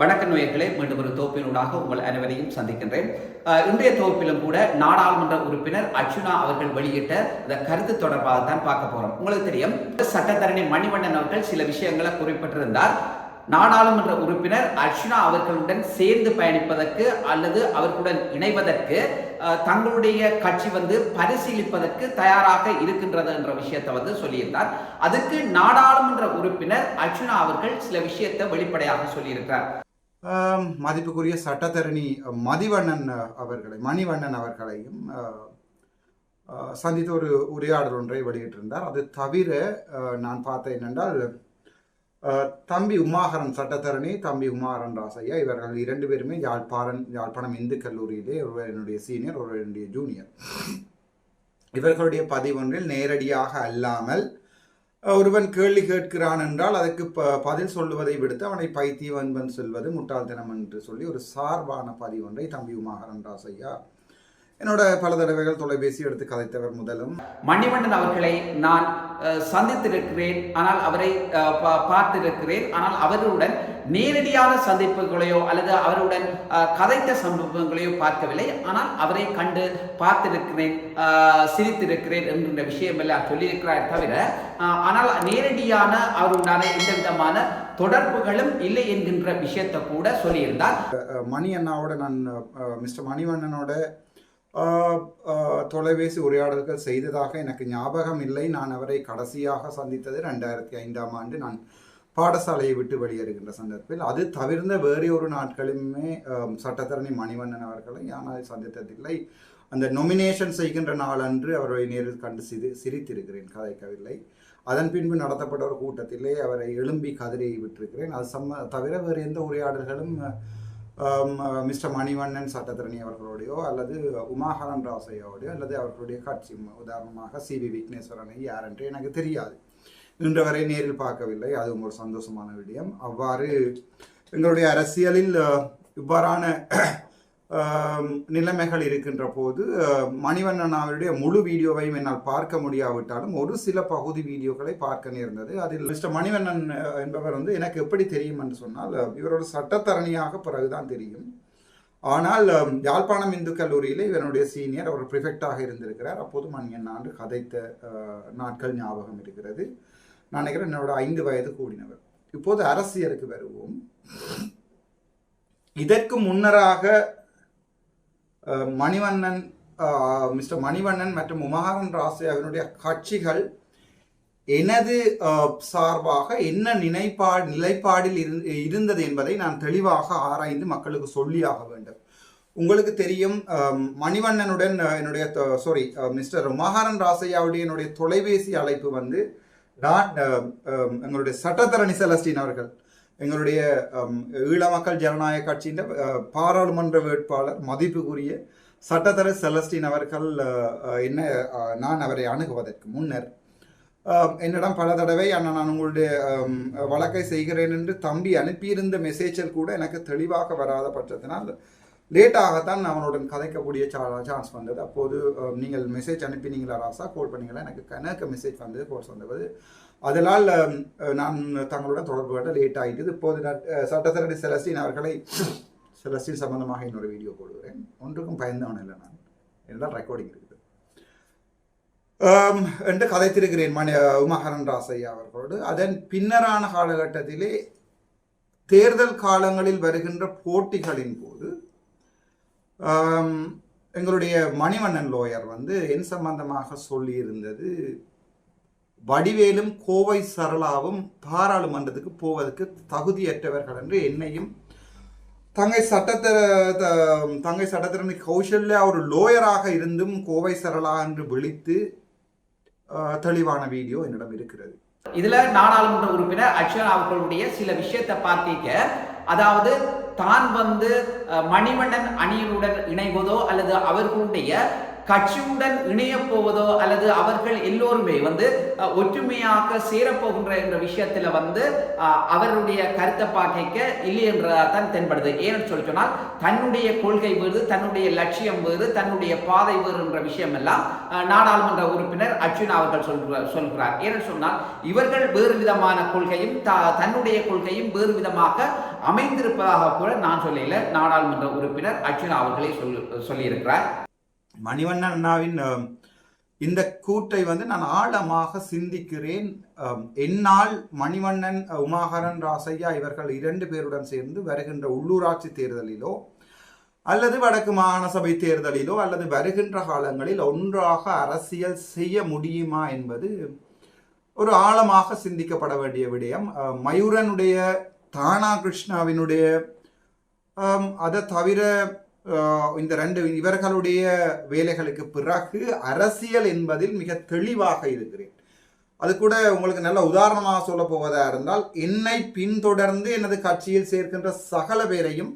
வணக்க நேயர்களே மீண்டும் ஒரு தொகுப்பினூடாக உங்கள் அனைவரையும் சந்திக்கின்றேன். இன்றைய தொகுப்பிலும் கூட நாடாளுமன்ற உறுப்பினர் அர்ச்சுனா அவர்கள் வெளியிட்ட இந்த கருத்து தொடர்பாக தான் பார்க்க போறோம். உங்களுக்கு தெரியும் சட்டத்தரணி மணிவண்ணன் அவர்கள் சில விஷயங்களை குறிப்பிட்டிருந்தார். நாடாளுமன்ற உறுப்பினர் அர்ச்சுனா அவர்களுடன் சேர்ந்து பயணிப்பதற்கு அல்லது அவர்களுடன் இணைவதற்கு தங்களுடைய கட்சி வந்து பரிசீலிப்பதற்கு தயாராக இருக்கின்றது என்ற விஷயத்தை வந்து சொல்லியிருந்தார். அதுக்கு நாடாளுமன்ற உறுப்பினர் அர்ஜுனா அவர்கள் சில விஷயத்தை வெளிப்படையாக சொல்லியிருக்கிறார். மதிப்புக்குரிய சட்டத்தரணி மதிவண்ணன் அவர்களை மணிவண்ணன் அவர்களையும் சந்தித்து ஒரு உரையாடல் ஒன்றை வெளியிட்டிருந்தார். அது தவிர நான் பார்த்தேன் என்னென்றால் தம்பி உமாகரன் சட்டத்தரணி தம்பி உமாகரன் ராசையா இவர்கள் இரண்டு பேருமே யாழ்ப்பாணம் யாழ்ப்பாணம் இந்து கல்லூரியிலே ஒருவர் என்னுடைய சீனியர் ஒருவர் என்னுடைய ஜூனியர். இவர்களுடைய பதிவொன்றில் நேரடியாக அல்லாமல் ஒருவன் கேள்வி கேட்கிறான் என்றால் அதுக்கு ப பதில் சொல்லுவதை விடுத்து அவனை பைத்தியவன்பன் சொல்வது முட்டாள்தனம் என்று சொல்லி ஒரு சார்பான பதிவொன்றை தம்பி உமாகரன் ராசையா என்னோட பல தடவைகள் தொலைபேசி எடுத்து கதைத்தவர் முதலும். மணிவண்ணன் அவர்களை நான் சந்தித்திருக்கிறேன். ஆனால் அவரை பார்த்திருக்கிறேன். ஆனால் அவருடன் நேரடியான சந்திப்புகளையோ அல்லது அவருடன் கதைத்த சம்பவங்களையோ பார்க்கவில்லை. ஆனால் அவரை கண்டு பார்த்திருக்கிறேன் சிரித்திருக்கிறேன் என்கின்ற விஷயம் எல்லாம் சொல்லியிருக்கிறார் தவிர ஆனால் நேரடியான அவருடான எந்த விதமான தொடர்புகளும் இல்லை என்கின்ற விஷயத்தை கூட சொல்லியிருந்தார். மணி அண்ணாவோட நான் மிஸ்டர் மணிவண்ணனோட தொலைபேசி உரையாடல்கள் செய்ததாக எனக்கு ஞாபகம் இல்லை. நான் அவரை கடைசியாக சந்தித்தது ரெண்டாயிரத்தி ஐந்தாம் ஆண்டு. நான் பாடசாலையை விட்டு வெளியேறுகின்ற சந்தர்ப்பத்தில் அது தவிர்ந்த வேறு ஒரு நாட்களுமே சட்டத்தரணி மணிவண்ணன் அவர்களை யானை சந்தித்ததில்லை. அந்த நொமினேஷன் செய்கின்ற நாளன்று அவரை நேரில் கண்டு சிரி சிரித்திருக்கிறேன் கதைக்கவில்லை. அதன் பின்பு நடத்தப்பட்ட ஒரு கூட்டத்திலே அவரை எழும்பி கதிரியை விட்டிருக்கிறேன். அது சம்ம தவிர வேறு எந்த உரையாடல்களும் மிஸ்டர் மணிவண்ணன் சட்டத்திரணி அவர்களோடையோ அல்லது உமாஹரன் ராசையோடையோ அல்லது அவர்களுடைய கட்சி உதாரணமாக சி வி விக்னேஸ்வரனை யார் என்று எனக்கு தெரியாது. இன்று நேரில் பார்க்கவில்லை. அதுவும் ஒரு சந்தோஷமான விடயம். அவ்வாறு எங்களுடைய அரசியலில் இவ்வாறான நிலைமைகள் இருக்கின்ற போது மணிவண்ணன் அவருடைய முழு வீடியோவையும் என்னால் பார்க்க முடியாவிட்டாலும் ஒரு சில பகுதி வீடியோக்களை பார்க்க நேர்ந்தது. அதில் மிஸ்டர் மணிவண்ணன் என்பவர் வந்து எனக்கு எப்படி தெரியும் என்று சொன்னால் இவரோட சட்டத்தரணியாக பிறகுதான் தெரியும். ஆனால் யாழ்ப்பாணம் இந்து கல்லூரியிலே இவனுடைய சீனியர் அவர் ப்ரிஃபெக்டாக இருந்திருக்கிறார். அப்போது மணியன் ஆண்டு கதைத்த நாட்கள் ஞாபகம் இருக்கிறது. நான் நினைக்கிறேன் என்னோட ஐந்து வயது கூடினவர். இப்போது அரசியலுக்கு வருவோம். இதற்கு முன்னராக மணிவண்ணன் மிஸ்டர் மணிவண்ணன் மற்றும் உமாகரன் ராசே கட்சிகள் எனது சார்பாக என்ன நினைப்பா நிலைப்பாடில் இருந்தது என்பதை நான் தெளிவாக ஆராய்ந்து மக்களுக்கு சொல்லியாக வேண்டும். உங்களுக்கு தெரியும் மணிவண்ணனுடன் என்னுடைய சாரி மிஸ்டர் உமாகரன் ராசையாவுடைய என்னுடைய தொலைபேசி அழைப்பு வந்து நான் எங்களுடைய சட்டத்தரணி செலஸ்டின் அவர்கள் எங்களுடைய ஈழ மக்கள் ஜனநாயக கட்சியின் பாராளுமன்ற வேட்பாளர் மதிப்புக்குரிய சட்டத்தர செலஸ்டின் அவர்கள் என்ன நான் அவரை அணுகுவதற்கு முன்னர் என்னிடம் பல தடவை அண்ணா நான் உங்களுடைய வழக்கை செய்கிறேன் என்று தம்பி அனுப்பியிருந்த மெசேஜில் கூட எனக்கு தெளிவாக வராத பட்சத்தினால் லேட்டாகத்தான் அவனுடன் கதைக்கக்கூடிய சான்ஸ் வந்தது. அப்போது நீங்கள் மெசேஜ் அனுப்பினீங்களா ராசா? கோல் பண்ணீங்களா? எனக்கு கணக்கு மெசேஜ் வந்தது கோர்ஸ் வந்தது அதனால் நான் தங்களுடன் தொடர்பு கட்ட லேட் ஆகிட்டது இப்போது நான் அஹ், சட்டத்தரணி செலஸ்டின் அவர்களை செலஸ்டின் சம்பந்தமாக இன்னொரு வீடியோ போடுகிறேன். ஒன்றுக்கும் பயந்தவன் இல்லை நான். என்றால் ரெக்கார்டிங் இருக்குது. என்று கதைத்திருக்கிறேன் மணி உமாஹரன் ராசையா அவர்களோடு. அதன் பின்னரான காலகட்டத்திலே தேர்தல் காலங்களில் வருகின்ற போட்டிகளின் போது எங்களுடைய மணிவண்ணன் லோயர் வந்து என் சம்பந்தமாக சொல்லியிருந்தது வடிவேலும் கோவை சரளாவும் பாராளுமன்றத்துக்கு போவதற்கு தகுதியற்றவர்கள் என்று என்னையும் தங்கை சட்டத்தர த- தங்கை சட்டத்திறன் கௌசல்யா ஒரு லோயராக இருந்தும் கோவை சரளா என்று விழித்து தெளிவான வீடியோ என்னிடம் இருக்கிறது. இதுல நாடாளுமன்ற உறுப்பினர் அர்ச்சனா அவர்களுடைய சில விஷயத்தை பார்த்தீங்க அதாவது தான் வந்து அஹ், மணிவண்ணன் அணியினுடன் இணைவதோ அல்லது அவர்களுடைய கட்சியுடன் இணைய போவதோ அல்லது அவர்கள் எல்லோருமே வந்து ஒற்றுமையாக சேரப்போகின்ற என்ற விஷயத்துல வந்து அவருடைய கருத்தை பார்க்க இல்லை என்றதான் தென்படுது. ஏன்னு சொல்லி சொன்னால் தன்னுடைய கொள்கை வேறு தன்னுடைய லட்சியம் வேறு தன்னுடைய பாதை வேறு என்ற விஷயம் எல்லாம் நாடாளுமன்ற உறுப்பினர் அர்ஜுன் அவர்கள் சொல்கிறார் சொல்கிறார். ஏன்னு சொன்னால் இவர்கள் வேறு விதமான கொள்கையும் தன்னுடைய கொள்கையும் வேறு விதமாக அமைந்திருப்பதாக கூட நான் சொல்லல. நாடாளுமன்ற உறுப்பினர் அர்ஜுன் அவர்களே சொல்லி சொல்லியிருக்கிறார். மணிவண்ணன் அண்ணாவின் இந்த கூட்டை வந்து நான் ஆழமாக சிந்திக்கிறேன். என்னால் மணிவண்ணன் உமாகரன் ராசையா இவர்கள் இரண்டு பேருடன் சேர்ந்து வருகின்ற உள்ளூராட்சி தேர்தலிலோ அல்லது வடக்கு மாகாண சபை தேர்தலிலோ அல்லது வருகின்ற காலங்களில் ஒன்றாக அரசியல் செய்ய முடியுமா என்பது ஒரு ஆழமாக சிந்திக்கப்பட வேண்டிய விடயம். மயூரனுடைய தானா கிருஷ்ணாவினுடைய அதை தவிர இந்த ரெண்டு இவர்களுடைய வேலைகளுக்கு பிறகு அரசியல் என்பதில் மிக தெளிவாக இருக்கிறேன். அது கூட உங்களுக்கு நல்ல உதாரணமாக சொல்ல போவதா இருந்தால் என்னை பின்தொடர்ந்து எனது கட்சியில் சேர்க்கின்ற சகல பேரையும்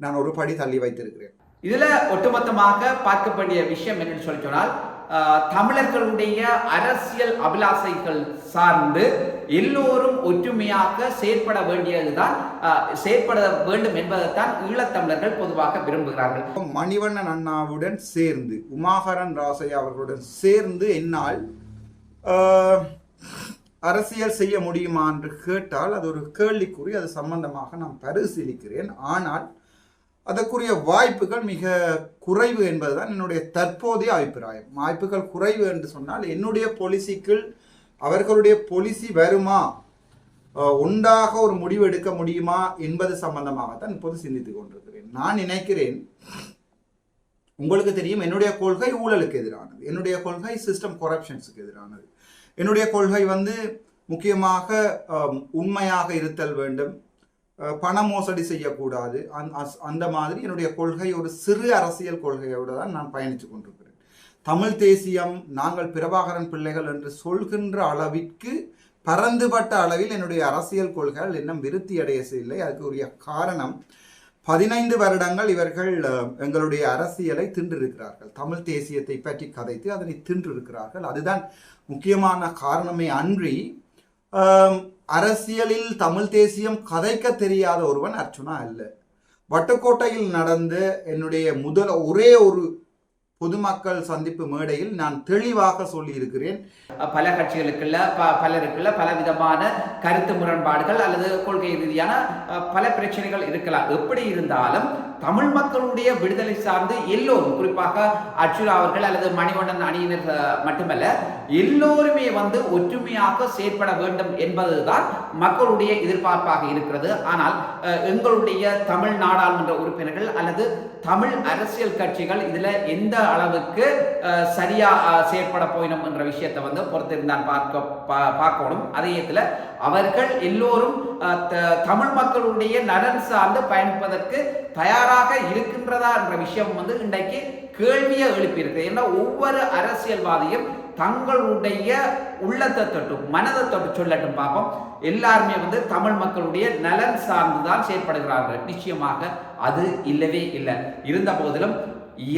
நான் ஒரு படி தள்ளி வைத்திருக்கிறேன். இதுல ஒட்டுமொத்தமாக பார்க்க வேண்டிய விஷயம் என்னன்னு சொல்லி சொன்னால் தமிழர்களுடைய அரசியல் அபிலாசைகள் சார்ந்து எல்லோரும் ஒற்றுமையாக செயற்பட வேண்டியதுதான் செயற்பட வேண்டும் என்பதைத்தான் ஈழத்தமிழர்கள் பொதுவாக விரும்புகிறார்கள். மணிவண்ணன் அண்ணாவுடன் சேர்ந்து உமாகரன் ராசையா அவர்களுடன் சேர்ந்து என்னால் அரசியல் செய்ய முடியுமா என்று கேட்டால் அது ஒரு கேள்விக்குறி அது சம்பந்தமாக நான் பரிசீலிக்கிறேன். ஆனால் அதற்குரிய வாய்ப்புகள் மிக குறைவு என்பதுதான் என்னுடைய தற்போதைய அபிப்பிராயம். வாய்ப்புகள் குறைவு என்று சொன்னால் என்னுடைய பொலிசிக்குள் அவர்களுடைய பொலிசி வருமா? உண்டாக ஒரு முடிவு எடுக்க முடியுமா என்பது சம்பந்தமாகத்தான் இப்போது சிந்தித்துக் கொண்டிருக்கிறேன். நான் நினைக்கிறேன் உங்களுக்கு தெரியும் என்னுடைய கொள்கை ஊழலுக்கு எதிரானது. என்னுடைய கொள்கை சிஸ்டம் கொரப்ஷன்ஸுக்கு எதிரானது. என்னுடைய கொள்கை வந்து முக்கியமாக உண்மையாக இருத்தல் வேண்டும். பண மோசடி செய்யக்கூடாது. அந் அஸ்- அந்த மாதிரி என்னுடைய கொள்கை ஒரு சிறு அரசியல் கொள்கையோடு தான் நான் பயணித்து கொண்டிருக்கிறேன். தமிழ் தேசியம் நாங்கள் பிரபாகரன் பிள்ளைகள் என்று சொல்கின்ற அளவிற்கு பரந்துபட்ட அளவில் என்னுடைய அரசியல் கொள்கைகள் இன்னும் விருத்தி அடையவில்லை அதுக்குரிய காரணம் பதினைந்து வருடங்கள் இவர்கள் எங்களுடைய அரசியலை தின்றிருக்கிறார்கள். தமிழ் தேசியத்தை பற்றி கதைத்து அதனை தின்றிருக்கிறார்கள். அதுதான் முக்கியமான காரணமே அன்றி அரசியலில் தமிழ் தேசியம் கதைக்க தெரியாத ஒருவன் அர்ச்சுனா அல்ல. வட்டுக்கோட்டையில் நடந்த என்னுடைய முதல் ஒரே ஒரு பொதுமக்கள் சந்திப்பு மேடையில் நான் தெளிவாக சொல்லியிருக்கிறேன். பல கட்சிகளுக்குள்ள ப பலருக்குள்ள பல விதமான கருத்து முரண்பாடுகள் அல்லது கொள்கை ரீதியான பல பிரச்சனைகள் இருக்கலாம். எப்படி இருந்தாலும் தமிழ் மக்களுடைய விடுதலை சார்ந்து எல்லோரும் குறிப்பாக அச்சுரா அவர்கள் அல்லது மணிவண்ணன் அணியினர் மட்டுமல்ல எல்லோருமே வந்து ஒற்றுமையாக செயற்பட வேண்டும் என்பதுதான் மக்களுடைய எதிர்பார்ப்பாக இருக்கிறது. ஆனால் எங்களுடைய தமிழ் நாடாளுமன்ற உறுப்பினர்கள் அல்லது தமிழ் அரசியல் கட்சிகள் இதுல எந்த அளவுக்கு சரியா செயற்பட போயினோம் என்ற விஷயத்தை வந்து பொறுத்திருந்தான் பார்க்க பா- பார்க்கணும். அதே இடத்துல அவர்கள் எல்லோரும் த- தமிழ் மக்களுடைய நலன் சார்ந்து பயணிப்பதற்கு தயாராக இருக்கின்றதா என்ற விஷயம் வந்து இன்றைக்கு கேள்வியை எழுப்பியிருக்கு. ஏன்னா ஒவ்வொரு அரசியல்வாதியும் தங்களுடைய உள்ளத்தை தொட்டு மனதை தொட்டு சொல்லட்டும் பார்ப்போம் எல்லாருமே வந்து தமிழ் மக்களுடைய நலன் சார்ந்துதான் செயற்படுகிறார்கள். நிச்சயமாக அது இல்லவே இல்லை. இருந்த போதிலும்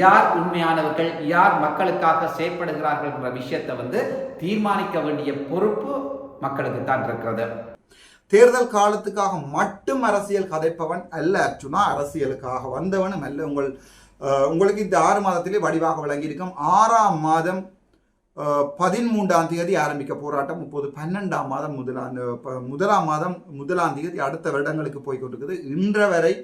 யார் உண்மையானவர்கள் யார் மக்களுக்காக செயற்படுகிறார்கள் என்ற விஷயத்தை வந்து தீர்மானிக்க வேண்டிய பொறுப்பு மக்களுக்கு தான் இருக்கிறது. தேர்தல் காலத்துக்காக மட்டும் அரசியல் கதைப்பவன் அல்ல அர்ச்சுனா அரசியலுக்காக வந்தவனும் அல்ல. உங்கள் உங்களுக்கு இந்த ஆறு மாதத்திலே வடிவாக விளங்கியிருக்கும். ஆறாம் மாதம் பதிமூன்றாம் தேதி ஆரம்பிக்க போராட்டம். இப்போது பன்னெண்டாம் மாதம் முதலாம் முதலாம் மாதம் முதலாம் தேதி அடுத்த வருடங்களுக்கு போய் கொண்டிருக்குது. இன்று வரை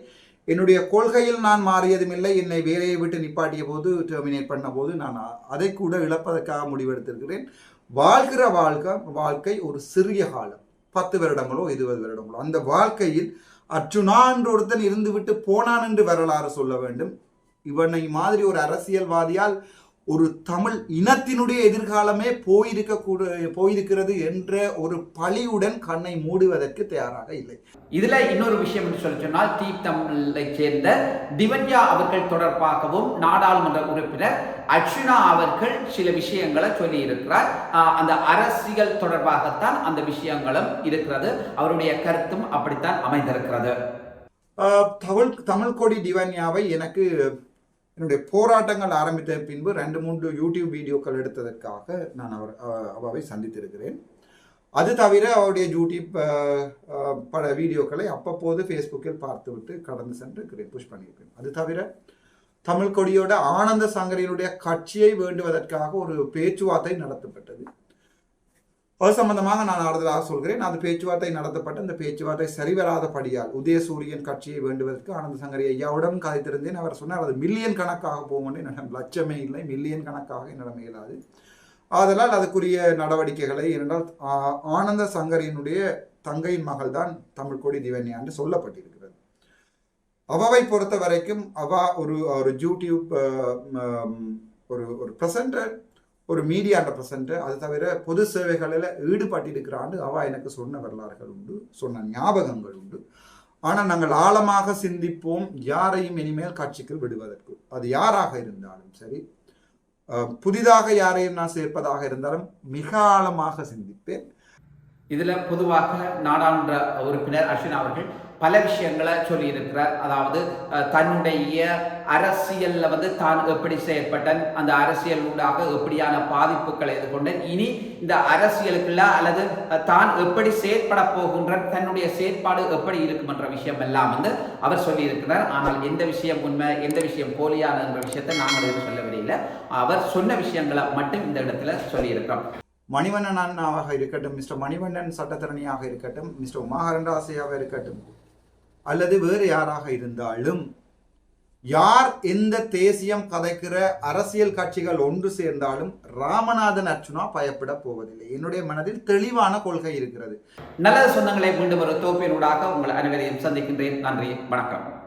என்னுடைய கொள்கையில் நான் மாறியதும் இல்லை. என்னை வேலையை விட்டு நிப்பாட்டிய போது டெர்மினேட் பண்ண போது நான் அதை கூட இழப்பதற்காக முடிவெடுத்திருக்கிறேன். வாழ்கிற வாழ்க்கை வாழ்க்கை ஒரு சிறிய காலம். பத்து வருடங்களோ இருபது வருடங்களோ. அந்த வாழ்க்கையில் அர்ஜுனா என்று ஒருத்தன் இருந்துவிட்டு போனான் என்று வரலாறு சொல்ல வேண்டும். இவனை மாதிரி ஒரு அரசியல்வாதியால் ஒரு தமிழ் இனத்தினுடைய எதிர்காலமே போயிருக்க கூட போயிருக்கிறது என்ற ஒரு பழியுடன் கண்ணை மூடுவதற்கு தயாராக இல்லை. இதுல இன்னொரு விஷயம் என்று சொல்லி சொன்னால் டீ தமிழை சேர்ந்த திவன்யா அவர்கள் தொடர்பாகவும் நாடாளுமன்ற உறுப்பினர் அர்ச்சுனா அவர்கள் சில விஷயங்களை சொல்லி இருக்கிறார் அந்த அரசியல் தொடர்பாகத்தான் அந்த விஷயங்களும் இருக்கிறது. அவருடைய கருத்தும் அப்படித்தான் அமைந்திருக்கிறது. தமிழ் தமிழ் கொடி டிவன்யாவை எனக்கு என்னுடைய போராட்டங்கள் ஆரம்பித்த பின்பு ரெண்டு மூன்று யூடியூப் வீடியோக்கள் எடுத்ததற்காக நான் அவர் அவாவை சந்தித்திருக்கிறேன். அது தவிர அவருடைய யூடியூப் பல வீடியோக்களை அப்பப்போது ஃபேஸ்புக்கில் பார்த்துவிட்டு கடந்து சென்று புஷ் பண்ணியிருக்கேன் அது தவிர தமிழ் கொடியோட ஆனந்த சங்கரியினுடைய கட்சியை வேண்டுவதற்காக ஒரு பேச்சுவார்த்தை நடத்தப்பட்டது. அது சம்பந்தமாக நான் ஆறுதலாக சொல்கிறேன். அது பேச்சுவார்த்தை நடத்தப்பட்டு அந்த பேச்சுவார்த்தை சரிவராதபடியால் உதயசூரியன் கட்சியை வேண்டுவதற்கு ஆனந்த சங்கரி ஐயாவுடன் கதைத்திருந்தேன். அவர் சொன்னார் அது மில்லியன் கணக்காக போகும் என்னிடம் லட்சமே இல்லை. மில்லியன் கணக்காக என்னிடம் இயலாது. ஆதலால் அதுக்குரிய நடவடிக்கைகளை ஏனென்றால் ஆ- ஆனந்த சங்கரியினுடைய தங்கையின் மகள் தான் தமிழ் கொடி திவன்யா என்று சொல்லப்பட்டிருக்கிறது. அவாவை பொறுத்த வரைக்கும் அவா ஒரு ஒரு யூடியூப் ஒரு ஒரு ப்ரெசண்டர் ஒரு மீடியா ரெப்ரசன்ட் அது தவிர பொது சேவைகளில் ஈடுபட்டிருக்கிறான்னு அவள் எனக்கு சொன்ன வரலாறுகள் உண்டு சொன்ன ஞாபகங்கள் உண்டு. ஆனால் நாங்கள் ஆழமாக சிந்திப்போம் யாரையும் இனிமேல் காட்சிக்கு விடுவதற்கு. அது யாராக இருந்தாலும் சரி புதிதாக யாரையும் நான் சேர்ப்பதாக இருந்தாலும் மிக ஆழமாக சிந்திப்பேன். இதில் பொதுவாக நாடாளுமன்ற உறுப்பினர் அஸ்வின் அவர்கள் பல விஷயங்களை சொல்லியிருக்கிறார். அதாவது தன்னுடைய அரசியலில் வந்து தான் எப்படி செயற்பட்டன் அந்த அரசியல் ஊடாக எப்படியான பாதிப்புகளை எதிர்கொண்டன். இனி இந்த அரசியலுக்குள்ள அல்லது தான் எப்படி செயற்பட போகின்ற தன்னுடைய செயற்பாடு எப்படி இருக்கும் என்ற விஷயம் எல்லாம் வந்து அவர் சொல்லியிருக்கிறார். ஆனால் எந்த விஷயம் உண்மை எந்த விஷயம் போலியான என்ற விஷயத்தை நாங்கள் எதுவும் சொல்லவில்லை அவர் சொன்ன விஷயங்களை மட்டும் இந்த இடத்துல சொல்லியிருக்கிறோம் மணிவண்ணன் அண்ணாவாக இருக்கட்டும் மிஸ்டர் மணிவண்ணன் சட்டத்தரணியாக இருக்கட்டும் மிஸ்டர் உமாஹரண்டாசியாக இருக்கட்டும் அல்லது வேறு யாராக இருந்தாலும் யார் எந்த தேசியம் கதைக்கிற அரசியல் கட்சிகள் ஒன்று சேர்ந்தாலும் ராமநாதன் அர்ச்சுனா பயப்பட போவதில்லை. என்னுடைய மனதில் தெளிவான கொள்கை இருக்கிறது. நல்ல சொந்தங்களை மீண்டும் ஒரு தோப்பினூடாக உங்கள் அனைவரையும் சந்திக்கின்றேன். நன்றி. வணக்கம்.